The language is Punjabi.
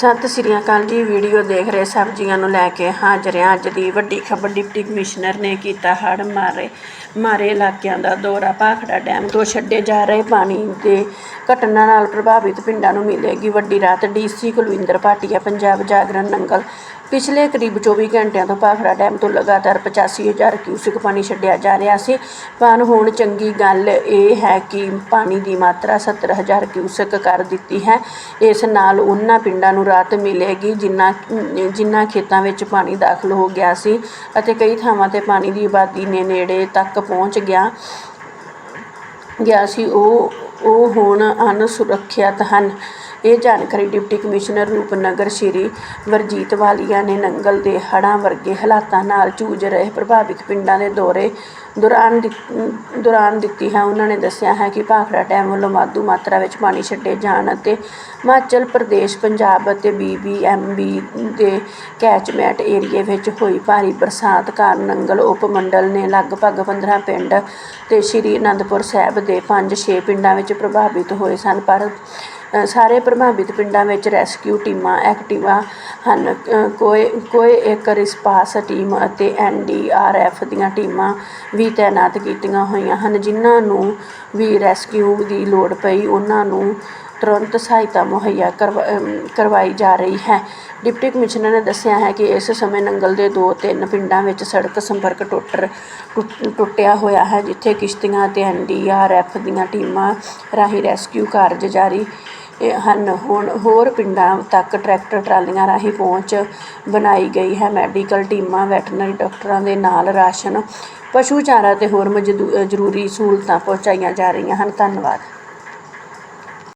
ਸਤਿ ਸ੍ਰੀ ਅਕਾਲ ਜੀ ਵੀਡੀਓ ਦੇਖ ਰਹੇ ਸਬਜ਼ੀਆਂ ਨੂੰ ਲੈ ਕੇ ਹਾਜ਼ਰ ਹਾਂ। ਅੱਜ ਦੀ ਵੱਡੀ ਖਬਰ ਡਿਪਟੀ ਕਮਿਸ਼ਨਰ ਨੇ ਕੀਤਾ ਹੜ੍ਹ ਮਾਰੇ ਮਾਰੇ ਇਲਾਕਿਆਂ ਦਾ ਦੌਰਾ। ਭਾਖੜਾ ਡੈਮ ਤੋਂ ਛੱਡੇ ਜਾ ਰਹੇ ਪਾਣੀ ਦੇ ਘਟਨਾ ਨਾਲ ਪ੍ਰਭਾਵਿਤ ਪਿੰਡਾਂ ਨੂੰ ਮਿਲੇਗੀ ਵੱਡੀ ਰਾਤ। ਡੀਸੀ ਕੁਲਵਿੰਦਰ ਭਾਟੀਆ, ਪੰਜਾਬ ਜਾਗਰਣ ਨੰਗਲ ਪਿਛਲੇ ਕਰੀਬ 24 ਘੰਟਿਆਂ ਤੋਂ ਭਾਖੜਾ ਡੈਮ ਤੋਂ ਲਗਾਤਾਰ 85000 ਕਿਊਸਿਕ ਪਾਣੀ ਛੱਡਿਆ ਜਾ ਰਿਹਾ ਸੀ। ਪਰ ਹੁਣ ਚੰਗੀ ਗੱਲ ਇਹ ਹੈ ਕਿ ਪਾਣੀ ਦੀ ਮਾਤਰਾ 70000 ਕਿਊਸਕ ਕਰ ਦਿੱਤੀ ਹੈ। ਇਸ ਨਾਲ ਉਹਨਾਂ ਪਿੰਡਾਂ ਨੂੰ ਰਾਹਤ ਮਿਲੇਗੀ ਜਿਨ੍ਹਾਂ ਜਿਨ੍ਹਾਂ ਖੇਤਾਂ ਵਿੱਚ ਪਾਣੀ ਦਾਖਲ ਹੋ ਗਿਆ ਸੀ ਅਤੇ ਕਈ ਥਾਵਾਂ ਤੇ ਪਾਣੀ ਦੀ ਆਬਾਦੀ ਨੇ ਨੇੜੇ ਤੱਕ ਪਹੁੰਚ ਗਿਆ ਗਿਆ ਸੀ। ਉਹ ਉਹ ਹੁਣ ਅਣਸੁਰੱਖਿਅਤ ਹਨ। ਇਹ ਜਾਣਕਾਰੀ ਡਿਪਟੀ ਕਮਿਸ਼ਨਰ ਰੂਪਨਗਰ ਸ਼੍ਰੀ ਵਰਜੀਤ ਵਾਲੀਆ ਨੇ ਨੰਗਲ ਦੇ ਹੜ੍ਹਾਂ ਵਰਗੇ ਹਾਲਾਤਾਂ ਨਾਲ ਜੂਝ ਰਹੇ ਪ੍ਰਭਾਵਿਤ ਪਿੰਡਾਂ ਦੇ ਦੌਰੇ ਦੌਰਾਨ ਦਿੱ- ਦੌਰਾਨ ਦਿੱਤੀ ਹੈ। ਉਹਨਾਂ ਨੇ ਦੱਸਿਆ ਹੈ ਕਿ ਭਾਖੜਾ ਡੈਮ ਵੱਲੋਂ ਵਾਧੂ ਮਾਤਰਾ ਵਿੱਚ ਪਾਣੀ ਛੱਡੇ ਜਾਣ ਅਤੇ ਹਿਮਾਚਲ ਪ੍ਰਦੇਸ਼, ਪੰਜਾਬ ਅਤੇ ਬੀਬੀਐਮਬੀ ਦੇ ਕੈਚਮੈਂਟ ਏਰੀਏ ਵਿੱਚ ਹੋਈ ਭਾਰੀ ਬਰਸਾਤ ਕਾਰਨ ਨੰਗਲ ਉਪ ਮੰਡਲ ਨੇ ਲਗਭਗ 15 ਪਿੰਡ ਤੇ ਸ਼੍ਰੀ ਅਨੰਦਪੁਰ ਸਾਹਿਬ ਦੇ 5-6 ਪਿੰਡਾਂ ਵਿੱਚ ਪ੍ਰਭਾਵਿਤ ਹੋਏ ਸਨ। ਪਰ ਸਾਰੇ ਪ੍ਰਭਾਵਿਤ ਪਿੰਡਾਂ ਵਿੱਚ ਰੈਸਕਿਊ ਟੀਮਾਂ ਐਕਟਿਵਾ ਹਨ। ਕੋਈ ਕੋਈ ਇੱਕ ਰਿਸਪਾਂਸ ਟੀਮ ਅਤੇ ਐੱਨ ਡੀ ਆਰ ਐਨਡੀਆਰਐਫ ਦੀਆਂ ਟੀਮਾਂ ਵੀ ਤਾਇਨਾਤ ਕੀਤੀਆਂ ਹੋਈਆਂ ਹਨ, ਜਿਨ੍ਹਾਂ ਨੂੰ ਵੀ ਰੈਸਕਿਊ ਦੀ ਲੋੜ ਪਈ। ਉਹਨਾਂ ਨੂੰ ਤੁਰੰਤ ਸਹਾਇਤਾ ਮੁਹੱਈਆ ਕਰਵਾ- ਕਰਵਾਈ ਜਾ ਰਹੀ ਹੈ। ਡਿਪਟੀ ਕਮਿਸ਼ਨਰ ਨੇ ਦੱਸਿਆ ਹੈ ਕਿ ਇਸ ਸਮੇਂ ਨੰਗਲ ਦੇ ਦੋ ਤਿੰਨ ਪਿੰਡਾਂ ਵਿੱਚ ਸੜਕ ਸੰਪਰਕ ਟੁੱਟ ਟੁੱਟ- ਟੁੱਟਿਆ ਹੋਇਆ ਹੈ, ਜਿੱਥੇ ਕਿਸ਼ਤੀਆਂ ਅਤੇ ਐਨਡੀਆਰਐਫ ਦੀਆਂ ਟੀਮਾਂ ਰਾਹੀਂ ਰੈਸਕਿਊ ਕਾਰਜ ਜਾਰੀ ਹਨ, ਹੁਣ ਹੋਰ ਪਿੰਡਾਂ ਤੱਕ ਟਰੈਕਟਰ ਟਰਾਲੀਆਂ ਰਾਹੀਂ ਪਹੁੰਚ ਬਣਾਈ ਗਈ ਹੈ। ਮੈਡੀਕਲ ਟੀਮਾਂ ਵੈਟਨਰੀ ਡਾਕਟਰਾਂ ਦੇ ਨਾਲ ਰਾਸ਼ਨ, ਪਸ਼ੂ ਚਾਰਾ ਅਤੇ ਹੋਰ ਮਜਦੂ- ਜ਼ਰੂਰੀ ਸਹੂਲਤਾਂ ਪਹੁੰਚਾਈਆਂ ਜਾ ਰਹੀਆਂ ਹਨ। ਧੰਨਵਾਦ।